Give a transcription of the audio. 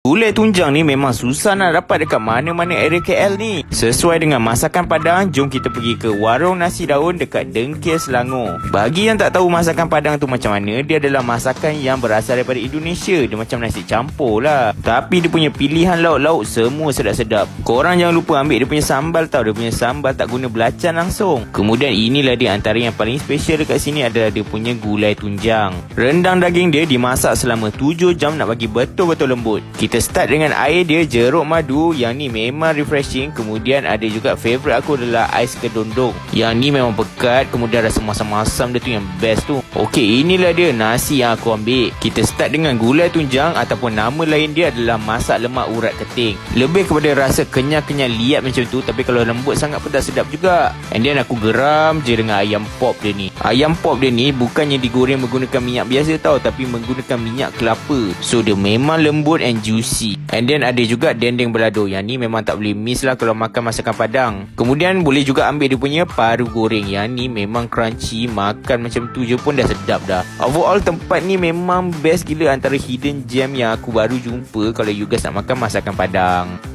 Gulai tunjang ni memang susah nak dapat dekat mana-mana area KL ni. Sesuai dengan masakan Padang, jom kita pergi ke warung nasi daun dekat Dengkir Selangor. Bagi yang tak tahu masakan Padang tu macam mana, dia adalah masakan yang berasal daripada Indonesia. Dia macam nasi campur lah. Tapi dia punya pilihan lauk-lauk semua sedap-sedap. Korang jangan lupa ambil dia punya sambal tau. Dia punya sambal tak guna belacan langsung. Kemudian inilah dia antara yang paling special dekat sini adalah dia punya gulai tunjang. Rendang daging dia dimasak selama 7 jam nak bagi betul-betul lembut. Kita start dengan air dia jeruk madu yang ni memang refreshing. Kemudian ada juga favourite aku adalah ais kedondong. Yang ni memang pekat. Kemudian rasa masam-masam dia tu yang best tu. Okey, inilah dia nasi yang aku ambil. Kita start dengan gulai tunjang ataupun nama lain dia adalah masak lemak urat keting. Lebih kepada rasa kenyal-kenyal liat macam tu tapi kalau lembut sangat pun tak sedap juga. And then aku geram je dengan ayam pop dia ni. Ayam pop dia ni bukannya digoreng menggunakan minyak biasa tau tapi menggunakan minyak kelapa. So dia memang lembut and juicy. And then ada juga dendeng belado. Yang ni memang tak boleh miss lah kalau makan masakan Padang. Kemudian boleh juga ambil dia punya paru goreng. Yang ni memang crunchy. Makan macam tu je pun dah sedap dah. Overall tempat ni memang best gila antara hidden gem yang aku baru jumpa kalau you guys nak makan masakan Padang.